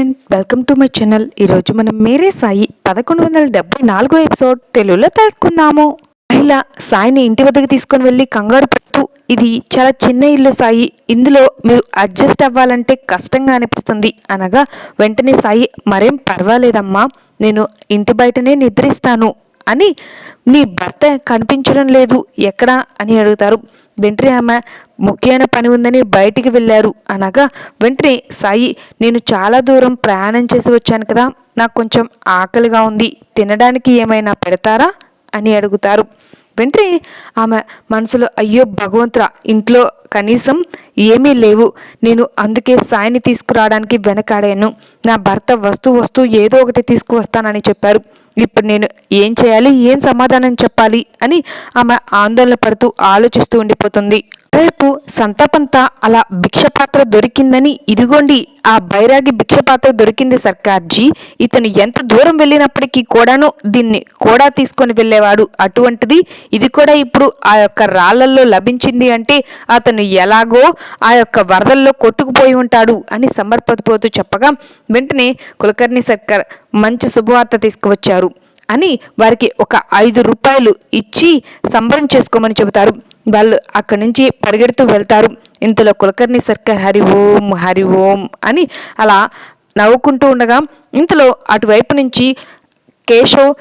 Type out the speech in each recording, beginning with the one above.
Friend welcome to my channel ఈరోజు మనం మేరే సాయి పదకొండు వందల డెబ్బై నాలుగో ఎపిసోడ్ తెలుగులో తెలుసుకుందాము. మహిళ సాయిని ఇంటి వద్దకు తీసుకొని వెళ్ళి కంగారు పడుతూ ఇది చాలా చిన్న ఇల్లు సాయి ఇందులో మీరు అడ్జస్ట్ అవ్వాలంటే కష్టంగా అనిపిస్తుంది. అనగా వెంటనే సాయి మరేం పర్వాలేదమ్మా నేను ఇంటి బయటనే నిద్రిస్తాను. అని నీ భర్త కనిపించడం లేదు. ఎక్కడా? అని అడుగుతారు. వెంటనే ఆమె ముఖ్యమైన పని ఉందని బయటికి వెళ్ళారు. అనగా వెంటనే సాయి నేను చాలా దూరం ప్రయాణం చేసి వచ్చాను కదా నాకు కొంచెం ఆకలిగా ఉంది. తినడానికి ఏమైనా పెడతారా? అని అడుగుతారు. వెంటనే ఆమె మనసులో అయ్యో భగవంతురా ఇంట్లో కనీసం ఏమీ లేవు. నేను అందుకే సాయిని తీసుకురావడానికి వెనకాడాను. నా భర్త వస్తూ వస్తూ ఏదో ఒకటి తీసుకువస్తానని చెప్పారు. ఇప్పుడు నేను ఏం చేయాలి? ఏం సమాధానం చెప్పాలి? అని ఆమె ఆందోళన పడుతూ ఆలోచిస్తూ ఉండిపోతుంది. రేపు సంతాపంతా అలా భిక్షపాత్ర దొరికిందని ఇదిగోండి ఆ బైరాగి భిక్షపాత్ర దొరికింది సర్కార్జీ. ఇతను ఎంత దూరం వెళ్ళినప్పటికీ కూడాను దీన్ని కూడా తీసుకొని వెళ్ళేవాడు అటువంటిది. ఇది కూడా ఇప్పుడు ఆ యొక్క రాళ్ళల్లో లభించింది అంటే అతను ఎలాగో ఆ యొక్క వరదల్లో కొట్టుకుపోయి ఉంటాడు అని సమర్పతిపోతూ చెప్పగా వెంటనే కులకర్ణి సర్కార్ మంచి శుభవార్త తీసుకువచ్చారు. అని వారికి ఒక ఐదు రూపాయలు ఇచ్చి సంబరం చేసుకోమని చెబుతారు. వాళ్ళు అక్కడి నుంచి పరిగెడుతూ వెళ్తారు. ఇంతలో కులకర్ణి సర్కార్ హరి ఓం హరి ఓం అని అలా నవ్వుకుంటూ ఉండగా ఇంతలో అటువైపు నుంచి కేశవ్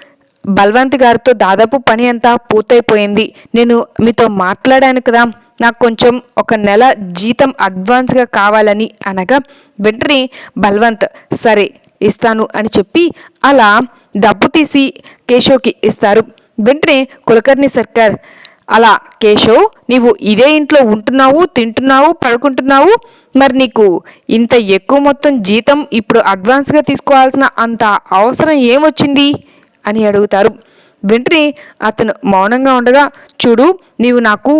బల్వంత్ గారితో దాదాపు పని అంతా పూర్తయిపోయింది. నేను మీతో మాట్లాడాను కదా నాకు కొంచెం ఒక నెల జీతం అడ్వాన్స్గా కావాలని అనగా వెంటనే బల్వంత్ సరే ఇస్తాను అని చెప్పి అలా డబ్బు తీసి కేశవ్కి ఇస్తారు. వెంటనే కులకర్ణి సర్కార్ అలా కేశవ్ నీవు ఇదే ఇంట్లో ఉంటున్నావు తింటున్నావు పడుకుంటున్నావు మరి నీకు ఇంత ఎక్కువ మొత్తం జీతం ఇప్పుడు అడ్వాన్స్గా తీసుకోవాల్సిన అంత అవసరం ఏమొచ్చింది? అని అడుగుతారు. వెంటనే అతను మౌనంగా ఉండగా చూడు నీవు నాకు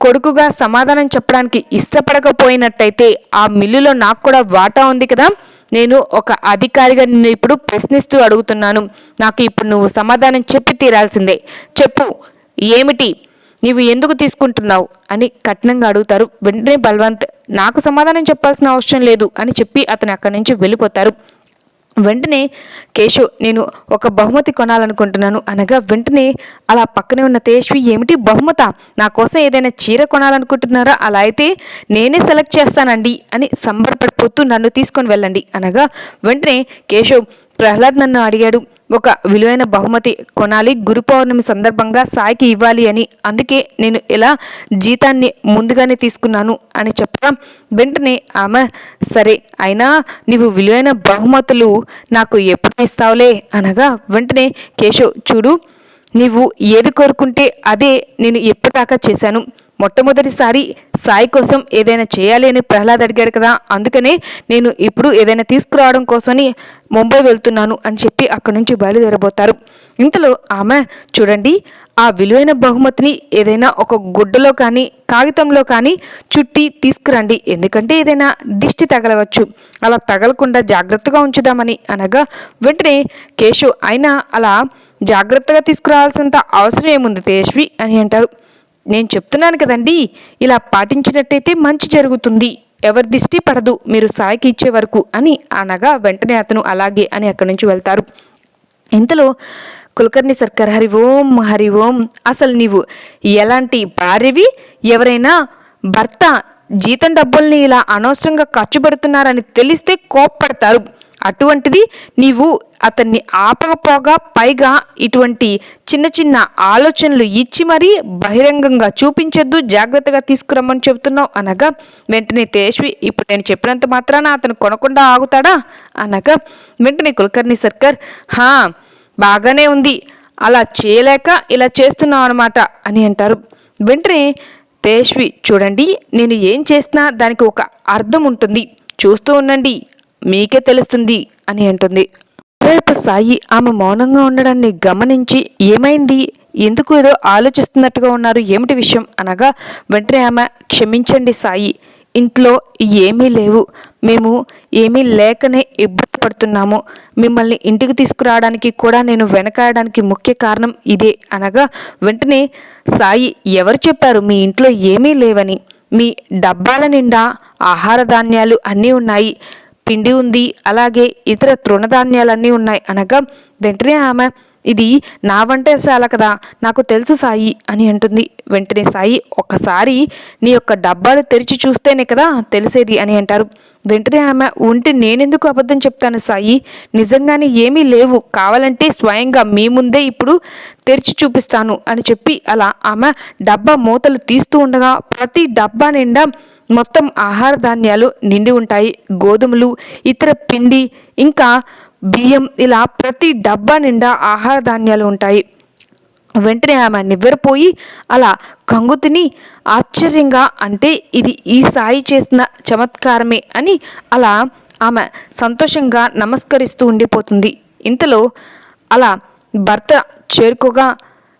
కొడుకుగా సమాధానం చెప్పడానికి ఇష్టపడకపోయినట్టయితే ఆ మిల్లులో నాకు కూడా వాటా ఉంది కదా నేను ఒక అధికారిగా నిన్ను ఇప్పుడు ప్రశ్నిస్తూ అడుగుతున్నాను. నాకు ఇప్పుడు నువ్వు సమాధానం చెప్పి తీరాల్సిందే. చెప్పు. ఏమిటి? నీవు ఎందుకు తీసుకుంటున్నావు? అని కఠినంగా అడుగుతారు. వెంటనే బల్వంత్ నాకు సమాధానం చెప్పాల్సిన అవసరం లేదు అని చెప్పి అతను అక్కడి నుంచి వెళ్ళిపోతారు. వెంటనే కేశవ్ నేను ఒక బహుమతి కొనాలనుకుంటున్నాను. అనగా వెంటనే అలా పక్కనే ఉన్న తేజ్వి ఏమిటి బహుమత? నా కోసం ఏదైనా చీర కొనాలనుకుంటున్నారా? అలా అయితే నేనే సెలెక్ట్ చేస్తానండి అని సంబరపడిపోతూ నన్ను తీసుకొని వెళ్ళండి. అనగా వెంటనే కేశవ్ ప్రహ్లాద్ నన్ను అడిగాడు ఒక విలువైన బహుమతి కొనాలి గురు పౌర్ణమి సందర్భంగా సాయికి ఇవ్వాలి అని. అందుకే నేను ఇలా జీతాన్ని ముందుగానే తీసుకున్నాను అని చెప్పడం వెంటనే ఆమె సరే అయినా నీవు విలువైన బహుమతులు నాకు ఎప్పుడు ఇస్తావులే? అనగా వెంటనే కేశవ్ చూడు నీవు ఏది కోరుకుంటే అదే నేను ఎప్పటిదాకా చేశాను. మొట్టమొదటిసారి సాయి కోసం ఏదైనా చేయాలి అని ప్రహ్లాద్ అడిగాడు కదా అందుకనే నేను ఇప్పుడు ఏదైనా తీసుకురావడం కోసమని ముంబై వెళ్తున్నాను అని చెప్పి అక్కడి నుంచి బయలుదేరబోతారు. ఇంతలో ఆమె చూడండి ఆ విలువైన బహుమతిని ఏదైనా ఒక గుడ్డలో కానీ కాగితంలో కానీ చుట్టి తీసుకురండి. ఎందుకంటే ఏదైనా దిష్టి తగలవచ్చు. అలా తగలకుండా జాగ్రత్తగా ఉంచుదామని అనగా వెంటనే కేశవ్ అయినా అలా జాగ్రత్తగా తీసుకురావాల్సినంత అవసరం ఏముంది తేజ్వి అని అంటారు. నేను చెప్తున్నాను కదండి ఇలా పాటించినట్టయితే మంచి జరుగుతుంది. ఎవరి దిష్టి పడదు మీరు సాయికి ఇచ్చే వరకు అని అనగా వెంటనే అతను అలాగే అని అక్కడి నుంచి వెళ్తారు. ఇంతలో కులకర్ణి సర్కార్ హరి ఓం హరి ఓం అసలు నీవు ఎలాంటి భార్యవి? ఎవరైనా భర్త జీతం డబ్బుల్ని ఇలా అనవసరంగా ఖర్చు పెడుతున్నారని తెలిస్తే కోప్పడతారు. అటువంటిది నీవు అతన్ని ఆపకపోగా పైగా ఇటువంటి చిన్న చిన్న ఆలోచనలు ఇచ్చి మరీ బహిరంగంగా చూపించొద్దు జాగ్రత్తగా తీసుకురమ్మని చెబుతున్నావు అనగా వెంటనే తేజ్వి ఇప్పుడు నేను చెప్పినంత మాత్రాన అతను కొనకుండా ఆగుతాడా అనగా వెంటనే కులకర్ణి సర్కార్ హా బాగానే ఉంది అలా చేయలేక ఇలా చేస్తున్నావు అనమాట అని అంటారు. వెంటనే తేజ్వి చూడండి నేను ఏం చేసినా దానికి ఒక అర్థం ఉంటుంది చూస్తూ ఉండండి మీకే తెలుస్తుంది అని అంటుంది. రేపు సాయి ఆమె మౌనంగా ఉండడాన్ని గమనించి ఏమైంది? ఎందుకు ఏదో ఆలోచిస్తున్నట్టుగా ఉన్నారు? ఏమిటి విషయం? అనగా వెంటనే ఆమె క్షమించండి సాయి. ఇంట్లో ఏమీ లేవు. మేము ఏమీ లేకనే ఇబ్బంది పడుతున్నాము. మిమ్మల్ని ఇంటికి తీసుకురావడానికి కూడా నేను వెనకాడడానికి ముఖ్య కారణం ఇదే. అనగా వెంటనే సాయి ఎవరు చెప్పారు మీ ఇంట్లో ఏమీ లేవని? మీ డబ్బాల నిండా ఆహార ధాన్యాలు అన్నీ ఉన్నాయి. పిండి ఉంది. అలాగే ఇతర తృణధాన్యాలన్నీ ఉన్నాయి. అనగా వెంటనే ఆమె ఇది నా వంటశాల కదా నాకు తెలుసు సాయి అని అంటుంది. వెంటనే సాయి ఒక్కసారి నీ యొక్క డబ్బాలు తెరిచి చూస్తేనే కదా తెలిసేది అని అంటారు. వెంటనే ఆమె ఉంటే నేనెందుకు అబద్ధం చెప్తాను సాయి? నిజంగానే ఏమీ లేవు. కావాలంటే స్వయంగా మీ ముందే ఇప్పుడు తెరిచి చూపిస్తాను అని చెప్పి అలా ఆమె డబ్బా మూతలు తీస్తూ ఉండగా ప్రతి డబ్బా నిండా మొత్తం ఆహార ధాన్యాలు నిండి ఉంటాయి. గోధుమలు ఇతర పిండి ఇంకా బియ్యం ఇలా ప్రతి డబ్బా నిండా ఆహార ధాన్యాలు ఉంటాయి. వెంటనే ఆమె నివ్వెరపోయి అలా కంగు తిని ఆశ్చర్యంగా అంటే ఇది ఈ సాయి చేసిన చమత్కారమే అని అలా ఆమె సంతోషంగా నమస్కరిస్తూ ఉండిపోతుంది. ఇంతలో అలా భర్త చేరుకోగా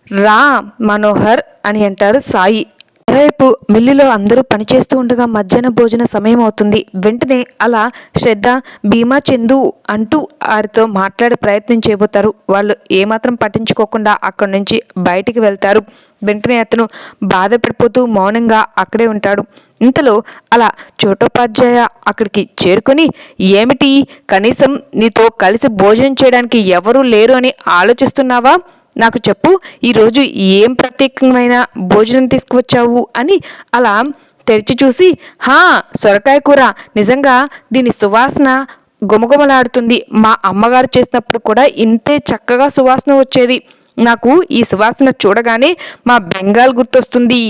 రా మనోహర్ అని అంటారు సాయి. మరోవైపు మిల్లులో అందరూ పనిచేస్తూ ఉండగా మధ్యాహ్న భోజన సమయం అవుతుంది. వెంటనే అలా శ్రద్ధ భీమా చందు అంటూ వారితో మాట్లాడే ప్రయత్నం చేయబోతారు. వాళ్ళు ఏమాత్రం పట్టించుకోకుండా అక్కడి నుంచి బయటికి వెళ్తారు. వెంటనే అతను బాధపడిపోతూ మౌనంగా అక్కడే ఉంటాడు. ఇంతలో అలా చోటోపాధ్యాయ అక్కడికి చేరుకొని ఏమిటి? కనీసం నీతో కలిసి భోజనం చేయడానికి ఎవరూ లేరు అని ఆలోచిస్తున్నావా? నాకు చెప్పు ఈరోజు ఏం ప్రత్యేకమైన భోజనం తీసుకువచ్చావు అని అలా తెరిచి చూసి హా సొరకాయ కూర. నిజంగా దీని సువాసన గుమగుమలాడుతుంది మా అమ్మగారు చేసినప్పుడు కూడా ఇంతే చక్కగా సువాసన వచ్చేది. నాకు ఈ సువాసన చూడగానే మా బెంగాల్ గుర్తొస్తుంది.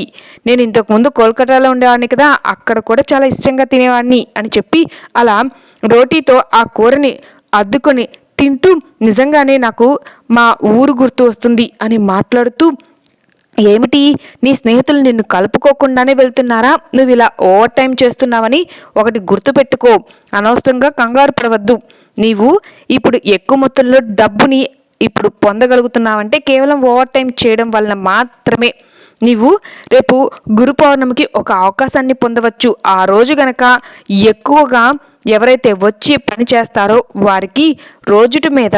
నేను ఇంతకుముందు కోల్కతాలో ఉండేవాడిని కదా అక్కడ కూడా చాలా ఇష్టంగా తినేవాడిని అని చెప్పి అలా రోటీతో ఆ కూరని అద్దుకొని తింటూ నిజంగానే నాకు మా ఊరు గుర్తు వస్తుంది అని మాట్లాడుతూ ఏమిటి? నీ స్నేహితులు నిన్ను కలుపుకోకుండానే వెళ్తున్నారా? నువ్వు ఇలా ఓవర్ టైం చేస్తున్నావని ఒకటి గుర్తుపెట్టుకో అనవసరంగా కంగారు పడవద్దు. నీవు ఇప్పుడు ఎక్కువ మొత్తంలో డబ్బుని ఇప్పుడు పొందగలుగుతున్నావంటే కేవలం ఓవర్ టైం చేయడం వలన మాత్రమే. నీవు రేపు గురు పౌర్ణమికి ఒక అవకాశాన్ని పొందవచ్చు. ఆ రోజు గనక ఎక్కువగా ఎవరైతే వచ్చి పని చేస్తారో వారికి రోజుటి మీద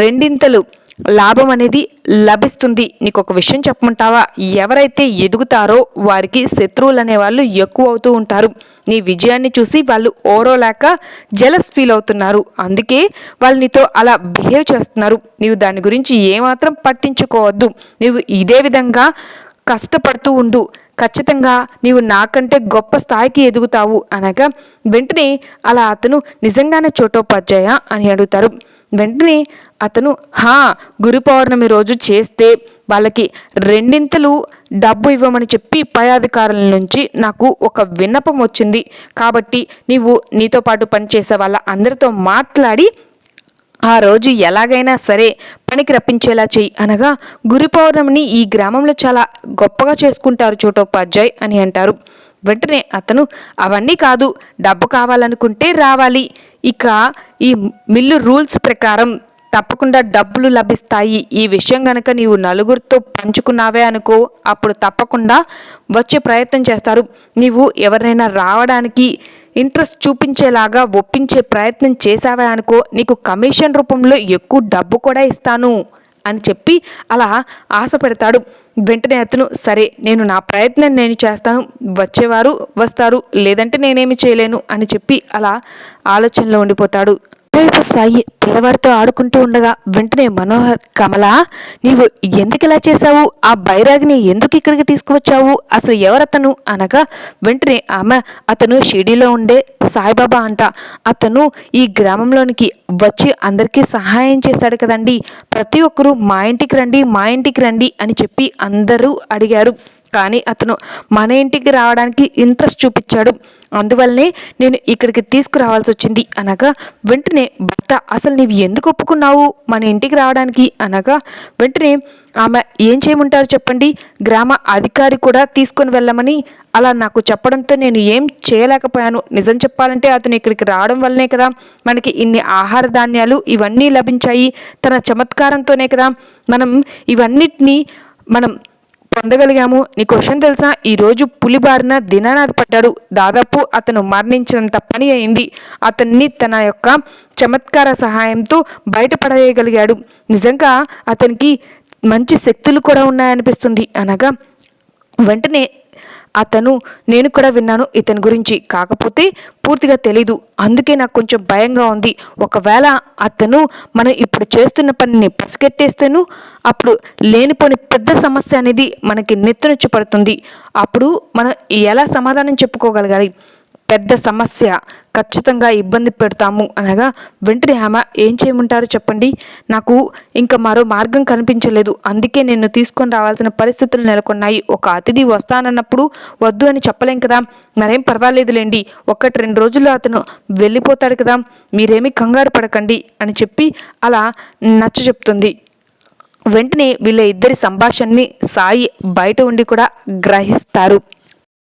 రెండింతలు లాభం అనేది లభిస్తుంది. నీకు ఒక విషయం చెప్పమంటావా? ఎవరైతే ఎదుగుతారో వారికి శత్రువులు అనేవాళ్ళు ఎక్కువ అవుతూ ఉంటారు. నీ విజయాన్ని చూసి వాళ్ళు ఓరోలేక జలస్ ఫీల్ అవుతున్నారు. అందుకే వాళ్ళు నీతో అలా బిహేవ్ చేస్తున్నారు. నీవు దాని గురించి ఏమాత్రం పట్టించుకోవద్దు. నీవు ఇదే విధంగా కష్టపడుతూ ఉండు. ఖచ్చితంగా నీవు నాకంటే గొప్ప స్థాయికి ఎదుగుతావు అనగా వెంటనే అలా అతను నిజంగానే చోటోపాధ్యాయ అని అడుగుతారు. వెంటనే అతను హా గురు పౌర్ణమి రోజు చేస్తే వాళ్ళకి రెండింతలు డబ్బు ఇవ్వమని చెప్పి పై అధికారుల నుంచి నాకు ఒక విన్నపం వచ్చింది. కాబట్టి నీవు నీతో పాటు పనిచేసే వాళ్ళ అందరితో మాట్లాడి ఆ రోజు ఎలాగైనా సరే పనికి రప్పించేలా చెయ్యి అనగా గురి పౌర్ణమిని ఈ గ్రామంలో చాలా గొప్పగా చేసుకుంటారు చోటోపాధ్యాయ్ అని అంటారు. వెంటనే అతను అవన్నీ కాదు డబ్బు కావాలనుకుంటే రావాలి. ఇక ఈ మిల్లు రూల్స్ ప్రకారం తప్పకుండా డబ్బులు లభిస్తాయి. ఈ విషయం గనక నీవు నలుగురితో పంచుకున్నావే అనుకో అప్పుడు తప్పకుండా వచ్చే ప్రయత్నం చేస్తారు. నీవు ఎవరైనా రావడానికి ఇంట్రెస్ట్ చూపించేలాగా ఒప్పించే ప్రయత్నం చేశావా అనుకో నీకు కమిషన్ రూపంలో ఎక్కువ డబ్బు కూడా ఇస్తాను అని చెప్పి అలా ఆశ పెడతాడు. వెంటనే అతను సరే నేను నా ప్రయత్నం నేను చేస్తాను వచ్చేవారు వస్తారు లేదంటే నేనేమి చేయలేను అని చెప్పి అలా ఆలోచనలో ఉండిపోతాడు. అటువైపు సాయి పిల్లవారితో ఆడుకుంటూ ఉండగా వెంటనే మనోహర్ కమలా నీవు ఎందుకు ఇలా చేశావు? ఆ బైరాగిని ఎందుకు ఇక్కడికి తీసుకువచ్చావు? అసలు ఎవరతను? అనగా వెంటనే ఆమె అతను షిడీలో ఉండే సాయిబాబా అంట. అతను ఈ గ్రామంలోనికి వచ్చి అందరికీ సహాయం చేశాడు కదండి. ప్రతి ఒక్కరూ మా ఇంటికి రండి మా ఇంటికి రండి అని చెప్పి అందరూ అడిగారు. కానీ అతను మన ఇంటికి రావడానికి ఇంట్రెస్ట్ చూపించాడు. అందువల్లనే నేను ఇక్కడికి తీసుకురావాల్సి వచ్చింది అనగా వెంటనే భర్త అసలు నీవు ఎందుకు ఒప్పుకున్నావు మన ఇంటికి రావడానికి అనగా వెంటనే ఆమె ఏం చేయమంటారు చెప్పండి గ్రామ అధికారి కూడా తీసుకొని వెళ్ళమని అలా నాకు చెప్పడంతో నేను ఏం చేయలేకపోయాను. నిజం చెప్పాలంటే అతను ఇక్కడికి రావడం వల్లనే కదా మనకి ఇన్ని ఆహార ధాన్యాలు ఇవన్నీ లభించాయి. తన చమత్కారంతోనే కదా మనం ఇవన్నిటినీ మనం పొందగలిగాము. నీ క్వశ్చన్ తెలుసా? ఈరోజు పులి బారిన దినానాథ్ పడ్డాడు. దాదాపు అతను మరణించినంత పని అయింది. అతన్ని తన యొక్క చమత్కార సహాయంతో బయటపడేయగలిగాడు. నిజంగా అతనికి మంచి శక్తులు కూడా ఉన్నాయనిపిస్తుంది. అనగా వెంటనే అతను నేను కూడా విన్నాను ఇతని గురించి. కాకపోతే పూర్తిగా తెలీదు. అందుకే నాకు కొంచెం భయంగా ఉంది. ఒకవేళ అతను మనం ఇప్పుడు చేస్తున్న పనిని పసిగట్టేస్తేను అప్పుడు లేనిపోని పెద్ద సమస్య అనేది మనకి నెత్తినొచ్చి పడుతుంది. అప్పుడు మనం ఎలా సమాధానం చెప్పుకోగలగాలి? పెద్ద సమస్య. ఖచ్చితంగా ఇబ్బంది పెడతాము అనగా వెంటనే ఆమె ఏం చేయమంటారు చెప్పండి. నాకు ఇంకా మరో మార్గం కనిపించలేదు. అందుకే నేను తీసుకొని రావాల్సిన పరిస్థితులు నెలకొన్నాయి. ఒక అతిథి వస్తానన్నప్పుడు వద్దు అని చెప్పలేం కదా. మరేం పర్వాలేదులేండి. ఒకటి రెండు రోజుల్లో అతను వెళ్ళిపోతాడు కదా. మీరేమీ కంగారు పడకండి అని చెప్పి అలా నచ్చ చెప్తుంది. వెంటనే వీళ్ళ ఇద్దరి సంభాషణని సాయి బయట ఉండి కూడా గ్రహిస్తారు.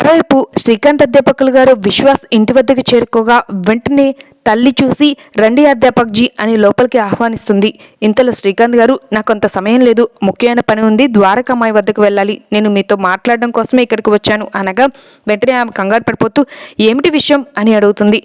మరోవైపు శ్రీకాంత్ అధ్యాపకులు గారు విశ్వాస్ ఇంటి వద్దకు చేరుకోగా వెంటనే తల్లి చూసి రండి అధ్యాపక్జీ అని లోపలికి ఆహ్వానిస్తుంది. ఇంతలో శ్రీకాంత్ గారు నాకు అంత సమయం లేదు ముఖ్యమైన పని ఉంది ద్వారకామాయి వద్దకు వెళ్ళాలి. నేను మీతో మాట్లాడడం కోసమే ఇక్కడికి వచ్చాను. అనగా వెంటనే ఆమె కంగారు పడిపోతూ ఏమిటి విషయం? అని అడుగుతుంది.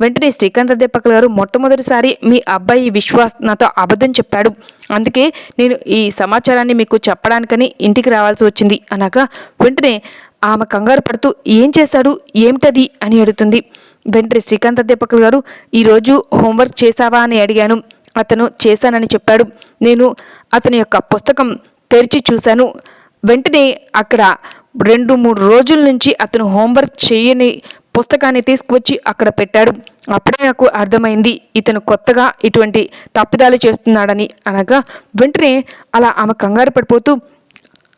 వెంటనే శ్రీకాంత్ అధ్యాపకులు గారు మొట్టమొదటిసారి మీ అబ్బాయి విశ్వాస్ నాతో అబద్ధం చెప్పాడు. అందుకే నేను ఈ సమాచారాన్ని మీకు చెప్పడానికని ఇంటికి రావాల్సి వచ్చింది. అనగా వెంటనే ఆమె కంగారు పడుతూ ఏం చేశాడు? ఏమిటది? అని అడుగుతుంది. వెంటనే శ్రీకాంత్ అధ్యాపకులు గారు ఈరోజు హోంవర్క్ చేశావా? అని అడిగాను. అతను చేశానని చెప్పాడు. నేను అతని యొక్క పుస్తకం తెరిచి చూశాను. వెంటనే అక్కడ రెండు మూడు రోజుల నుంచి అతను హోంవర్క్ చేయని పుస్తకాన్ని తీసుకువచ్చి అక్కడ పెట్టాడు. అప్పుడే నాకు అర్థమైంది ఇతను కొత్తగా ఇటువంటి తప్పిదాలు చేస్తున్నాడని అనగా వెంటనే అలా ఆమె కంగారు పడిపోతూ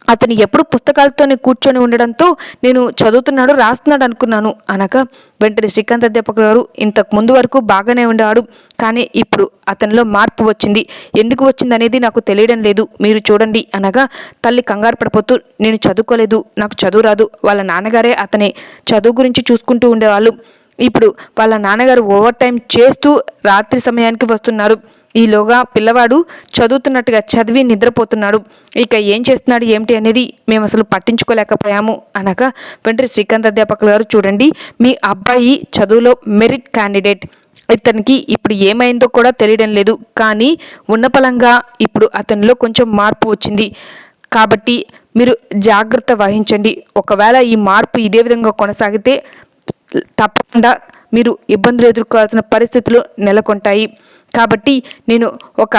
అతను ఎప్పుడు పుస్తకాలతోనే కూర్చొని ఉండడంతో నేను చదువుతున్నాడు రాస్తున్నాడు అనుకున్నాను. అనగా వెంటనే శ్రీకాంత్ అధ్యాపకులు గారు ఇంతకు ముందు వరకు బాగానే ఉండేవాడు కానీ ఇప్పుడు అతనిలో మార్పు వచ్చింది. ఎందుకు వచ్చింది అనేది నాకు తెలియడం లేదు. మీరు చూడండి. అనగా తల్లి కంగారు పడిపోతూ నేను చదువుకోలేదు నాకు చదువు రాదు. వాళ్ళ నాన్నగారే అతని చదువు గురించి చూసుకుంటూ ఉండేవాళ్ళు. ఇప్పుడు వాళ్ళ నాన్నగారు ఓవర్ టైం చేస్తూ రాత్రి సమయానికి వస్తున్నారు. ఈలోగా పిల్లవాడు చదువుతున్నట్టుగా చదివి నిద్రపోతున్నాడు. ఇక ఏం చేస్తున్నాడు ఏమిటి అనేది మేము అసలు పట్టించుకోలేకపోయాము అనగా వెంటనే శ్రీకాంత్ అధ్యాపకులు గారు చూడండి మీ అబ్బాయి చదువులో మెరిట్ క్యాండిడేట్. ఇతనికి ఇప్పుడు ఏమైందో కూడా తెలియడం లేదు కానీ ఉన్నపలంగా ఇప్పుడు అతనిలో కొంచెం మార్పు వచ్చింది. కాబట్టి మీరు జాగ్రత్త వహించండి. ఒకవేళ ఈ మార్పు ఇదే విధంగా కొనసాగితే తప్పకుండా మీరు ఇబ్బందులు ఎదుర్కోవాల్సిన పరిస్థితులు నెలకొంటాయి. కాబట్టి నేను ఒక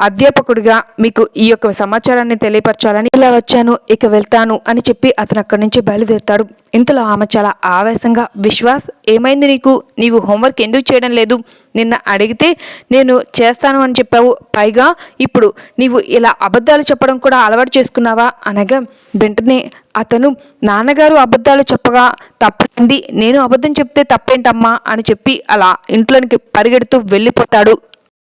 అధ్యాపకుడిగా మీకు ఈ యొక్క సమాచారాన్ని తెలియపరచాలని ఇలా వచ్చాను ఇక వెళ్తాను అని చెప్పి అతను అక్కడి నుంచి బయలుదేరుతాడు. ఇంతలో ఆమె చాలా ఆవేశంగా విశ్వాస్ ఏమైంది నీకు? నీవు హోంవర్క్ ఎందుకు చేయడం లేదు? నిన్న అడిగితే నేను చేస్తాను అని చెప్పావు. పైగా ఇప్పుడు నీవు ఇలా అబద్ధాలు చెప్పడం కూడా అలవాటు చేసుకున్నావా? అనగా వెంటనే అతను నాన్నగారు అబద్ధాలు చెప్పగా తప్పింది. నేను అబద్ధం చెప్తే తప్పేంటమ్మా? అని చెప్పి అలా ఇంట్లోనికి పరిగెడుతూ వెళ్ళిపోతాడు.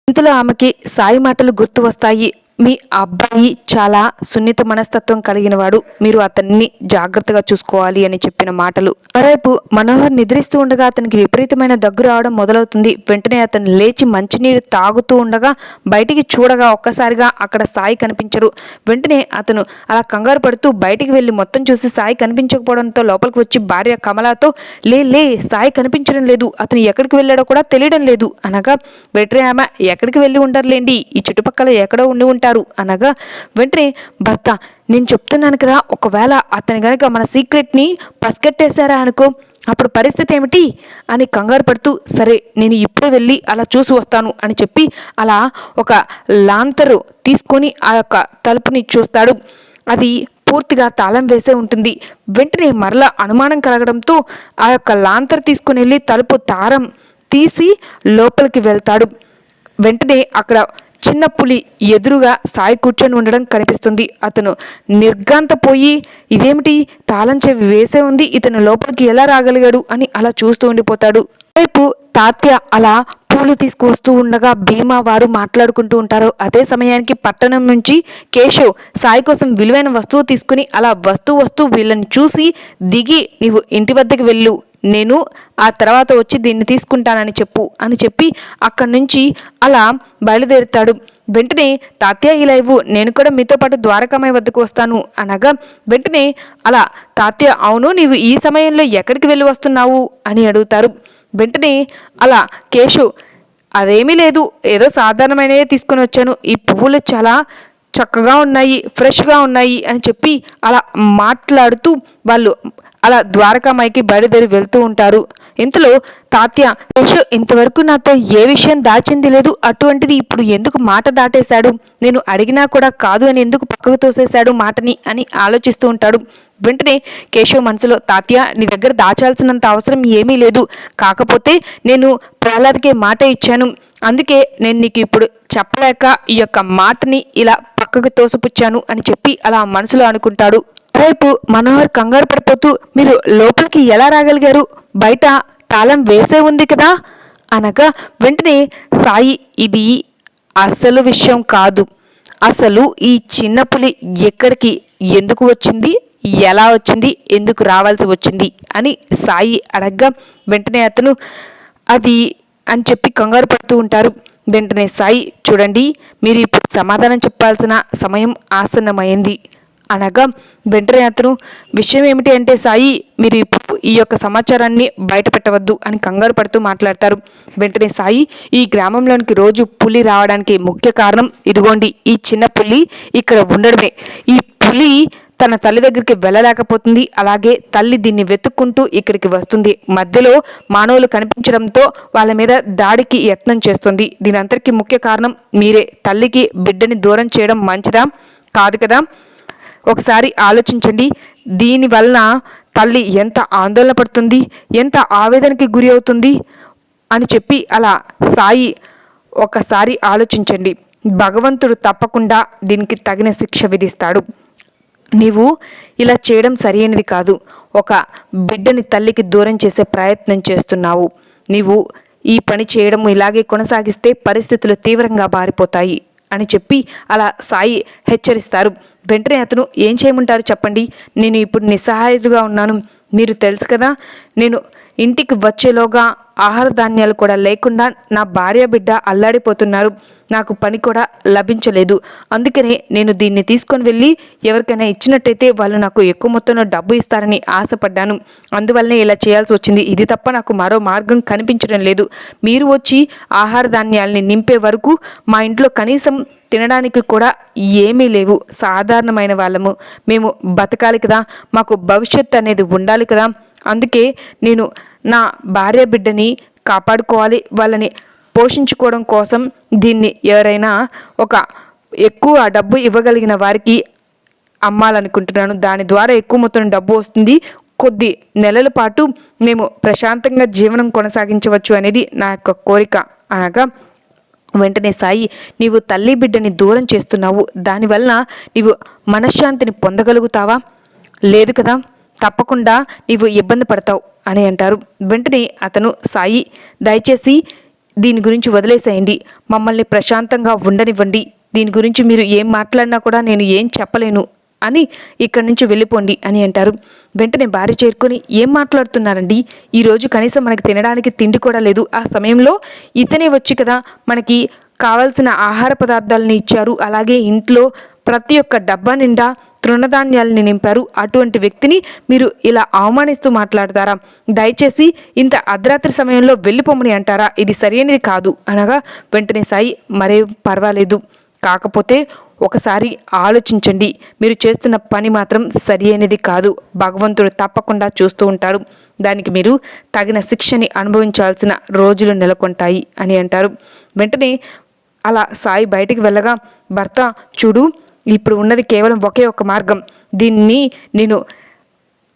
ఇంతలో ఆమెకి సాయి మాటలు గుర్తు వస్తాయి. మీ అబ్బాయి చాలా సున్నిత మనస్తత్వం కలిగిన వాడు. మీరు అతన్ని జాగ్రత్తగా చూసుకోవాలి అని చెప్పిన మాటలు. మరోవైపు మనోహర్ నిద్రిస్తూ ఉండగా అతనికి విపరీతమైన దగ్గు రావడం మొదలవుతుంది. వెంటనే అతను లేచి మంచినీరు తాగుతూ ఉండగా బయటికి చూడగా ఒక్కసారిగా అక్కడ సాయి కనిపించరు. వెంటనే అతను అలా కంగారు పడుతూ బయటికి వెళ్ళి మొత్తం చూసి సాయి కనిపించకపోవడంతో లోపలికి వచ్చి భార్య కమలాతో లే లే సాయి కనిపించడం లేదు. అతను ఎక్కడికి వెళ్ళాడో కూడా తెలియడం లేదు. అనగా వెంటనే ఆమె ఎక్కడికి వెళ్ళి ఉండర్లేండి? ఈ చుట్టుపక్కల ఎక్కడో ఉండి ఉంటారు. అనగా వెంటనే భర్త నేను చెప్తున్నాను కదా ఒకవేళ అతని కనుక మన సీక్రెట్ని పసిగట్టేశారా అనుకో అప్పుడు పరిస్థితి ఏమిటి? అని కంగారు పడుతూ సరే నేను ఇప్పుడే వెళ్ళి అలా చూసి వస్తాను అని చెప్పి అలా ఒక లాంతరు తీసుకొని ఆ యొక్క తలుపుని చూస్తాడు. అది పూర్తిగా తాళం వేసే ఉంటుంది. వెంటనే మరలా అనుమానం కలగడంతో ఆ యొక్క లాంతర్ తీసుకుని వెళ్ళి తలుపు తారం తీసి లోపలికి వెళ్తాడు. వెంటనే అక్కడ చిన్న పులి ఎదురుగా సాయి కూర్చొని ఉండడం కనిపిస్తుంది. అతను నిర్గాంతపోయి ఇదేమిటి? తాళం చెవి వేసే ఉంది. ఇతను లోపలికి ఎలా రాగలిగాడు? అని అలా చూస్తూ ఉండిపోతాడు. వైపు తాత్య అలా పూలు తీసుకువస్తూ ఉండగా భీమా వారు మాట్లాడుకుంటూ ఉంటారు. అదే సమయానికి పట్టణం నుంచి కేశవ్ సాయి కోసం విలువైన వస్తువు తీసుకుని అలా వస్తూ వస్తూ వీళ్ళని చూసి దిగి నీవు ఇంటి వద్దకు వెళ్ళు. నేను ఆ తర్వాత వచ్చి దీన్ని తీసుకుంటానని చెప్పు అని చెప్పి అక్కడి నుంచి అలా బయలుదేరుతాడు. వెంటనే తాతయ్య ఇలా ఇవ్వు నేను కూడా మీతో పాటు ద్వారకామయ్య వద్దకు వస్తాను అనగా వెంటనే అలా తాత్య అవును నీవు ఈ సమయంలో ఎక్కడికి వెళ్ళి వస్తున్నావు? అని అడుగుతారు. వెంటనే అలా కేశు అదేమీ లేదు ఏదో సాధారణమైనవే తీసుకొని వచ్చాను. ఈ పువ్వులు చాలా చక్కగా ఉన్నాయి ఫ్రెష్గా ఉన్నాయి అని చెప్పి అలా మాట్లాడుతూ వాళ్ళు అలా ద్వారకామాయికి బయలుదేరి వెళ్తూ ఉంటారు. ఇంతలో తాత్య యశు ఇంతవరకు నాతో ఏ విషయం దాచింది లేదు. అటువంటిది ఇప్పుడు ఎందుకు మాట దాటేశాడు? నేను అడిగినా కూడా కాదు అని ఎందుకు పక్కకు తోసేశాడు మాటని అని ఆలోచిస్తూ ఉంటాడు. వెంటనే కేశవ్ మనసులో తాత్య నీ దగ్గర దాచాల్సినంత అవసరం ఏమీ లేదు. కాకపోతే నేను ప్రహ్లాద్కే మాట ఇచ్చాను. అందుకే నేను నీకు ఇప్పుడు చెప్పలేక ఈ యొక్క మాటని ఇలా పక్కకు తోసిపుచ్చాను అని చెప్పి అలా మనసులో అనుకుంటాడు. అటువైపు మనోహర్ కంగారు పడిపోతూ మీరు లోపలికి ఎలా రాగలిగారు? బయట తాళం వేసే ఉంది కదా? అనగా వెంటనే సాయి ఇది అసలు విషయం కాదు. అసలు ఈ చిన్న పులి ఎక్కడికి ఎందుకు వచ్చింది? ఎలా వచ్చింది? ఎందుకు రావాల్సి వచ్చింది? అని సాయి అడగ్గా వెంటనే అతను అది అని చెప్పి కంగారు పడుతూ ఉంటారు. వెంటనే సాయి చూడండి మీరు ఇప్పుడు సమాధానం చెప్పాల్సిన సమయం ఆసన్నమైంది. అనగా వెంటనే అతను విషయం ఏమిటి అంటే సాయి మీరు ఈ యొక్క సమాచారాన్ని బయట పెట్టవద్దు అని కంగారు పడుతూ మాట్లాడతారు. వెంటనే సాయి ఈ గ్రామంలోనికి రోజు పులి రావడానికి ముఖ్య కారణం ఇదిగోండి ఈ చిన్న పులి ఇక్కడ ఉండడమే. ఈ పులి తన తల్లి దగ్గరికి వెళ్ళలేకపోతుంది అలాగే తల్లి దీన్ని వెతుక్కుంటూ ఇక్కడికి వస్తుంది. మధ్యలో మానవులు కనిపించడంతో వాళ్ళ మీద దాడికి యత్నం చేస్తుంది. దీని అంతటికీ ముఖ్య కారణం మీరే. తల్లికి బిడ్డని దూరం చేయడం మంచిదా? కాదు కదా? ఒకసారి ఆలోచించండి. దీనివలన తల్లి ఎంత ఆందోళన పడుతుంది ఎంత ఆవేదనకి గురి అవుతుంది అని చెప్పి అలా సాయి ఒకసారి ఆలోచించండి. భగవంతుడు తప్పకుండా దీనికి తగిన శిక్ష విధిస్తాడు. నీవు ఇలా చేయడం సరైనది కాదు. ఒక బిడ్డని తల్లికి దూరం చేసే ప్రయత్నం చేస్తున్నావు. నీవు ఈ పని చేయడం ఇలాగే కొనసాగిస్తే పరిస్థితులు తీవ్రంగా బారిపోతాయి అని చెప్పి అలా సాయి హెచ్చరిస్తారు. వెంటనే అతను ఏం చేయమంటారు చెప్పండి. నేను ఇప్పుడు నిస్సహాయుడుగా ఉన్నాను. మీరు తెలుసు కదా నేను ఇంటికి వచ్చేలోగా ఆహార ధాన్యాలు కూడా లేకుండా నా భార్య బిడ్డ అల్లాడిపోతున్నారు. నాకు పని కూడా లభించలేదు. అందుకనే నేను దీన్ని తీసుకొని వెళ్ళి ఎవరికైనా ఇచ్చినట్టయితే వాళ్ళు నాకు ఎక్కువ మొత్తంలో డబ్బు ఇస్తారని ఆశపడ్డాను. అందువల్లనే ఇలా చేయాల్సి వచ్చింది. ఇది తప్ప నాకు మరో మార్గం కనిపించడం లేదు. మీరు వచ్చి ఆహార ధాన్యాల్ని నింపే వరకు మా ఇంట్లో కనీసం తినడానికి కూడా ఏమీ లేవు. సాధారణమైన వాళ్ళము. మేము బతకాలి కదా. మాకు భవిష్యత్ అనేది ఉండాలి కదా. అందుకే నేను నా భార్య బిడ్డని కాపాడుకోవాలి వాళ్ళని పోషించుకోవడం కోసం దీన్ని ఎవరైనా ఒక ఎక్కువ డబ్బు ఇవ్వగలిగిన వారికి అమ్మాలనుకుంటున్నాను. దాని ద్వారా ఎక్కువ మొత్తం డబ్బు వస్తుంది. కొద్ది నెలల పాటు మేము ప్రశాంతంగా జీవనం కొనసాగించవచ్చు అనేది నా యొక్క కోరిక. అనగా వెంటనే సాయి నీవు తల్లి బిడ్డని దూరం చేస్తున్నావు. దానివల్ల నీవు మనశ్శాంతిని పొందగలుగుతావా? లేదు కదా? తప్పకుండా నీవు ఇబ్బంది పడతావు. అని అంటారు. వెంటనే అతను సాయి దయచేసి దీని గురించి వదిలేసేయండి. మమ్మల్ని ప్రశాంతంగా ఉండనివ్వండి. దీని గురించి మీరు ఏం మాట్లాడినా కూడా నేను ఏం చెప్పలేను అని ఇక్కడి నుంచి వెళ్ళిపోండి అని అంటారు. వెంటనే భార్య చేరుకొని ఏం మాట్లాడుతున్నారండి? ఈరోజు కనీసం మనకి తినడానికి తిండి కూడా లేదు. ఆ సమయంలో ఇతనే వచ్చి కదా మనకి కావాల్సిన ఆహార పదార్థాలని ఇచ్చారు. అలాగే ఇంట్లో ప్రతి ఒక్క డబ్బా నిండా తృణధాన్యాలని నింపారు. అటువంటి వ్యక్తిని మీరు ఇలా అవమానిస్తూ మాట్లాడతారా? దయచేసి ఇంత అర్ధరాత్రి సమయంలో వెళ్ళిపోమని అంటారా? ఇది సరైనది కాదు. అనగా వెంటనే సాయి మరే పర్వాలేదు. కాకపోతే ఒకసారి ఆలోచించండి. మీరు చేస్తున్న పని మాత్రం సరి అయినది కాదు. భగవంతుడు తప్పకుండా చూస్తూ ఉంటారు. దానికి మీరు తగిన శిక్షని అనుభవించాల్సిన రోజులు నెలకొంటాయి అని అంటారు. వెంటనే అలా సాయి బయటికి వెళ్ళగా భర్త చూడు ఇప్పుడు ఉన్నది కేవలం ఒకే ఒక మార్గం. దీన్ని నేను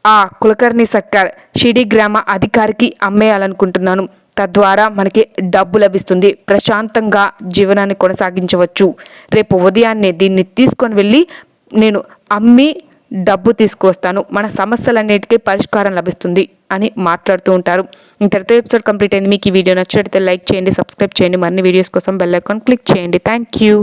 ఆ కులకర్ణి సర్కార్ షిడి గ్రామ అధికారికి అమ్మేయాలనుకుంటున్నాను. తద్వారా మనకి డబ్బు లభిస్తుంది. ప్రశాంతంగా జీవనాన్ని కొనసాగించవచ్చు. రేపు ఉదయాన్నే దీన్ని తీసుకొని వెళ్ళి నేను అమ్మి డబ్బు తీసుకువస్తాను. మన సమస్యలన్నిటికీ పరిష్కారం లభిస్తుంది అని మాట్లాడుతూ ఉంటారు. ఇంతటితో ఎపిసోడ్ కంప్లీట్ అయింది. మీకు ఈ వీడియో నచ్చినట్లయితే లైక్ చేయండి సబ్స్క్రైబ్ చేయండి. మరిన్ని వీడియోస్ కోసం బెల్ ఐకాన్ క్లిక్ చేయండి. Thank you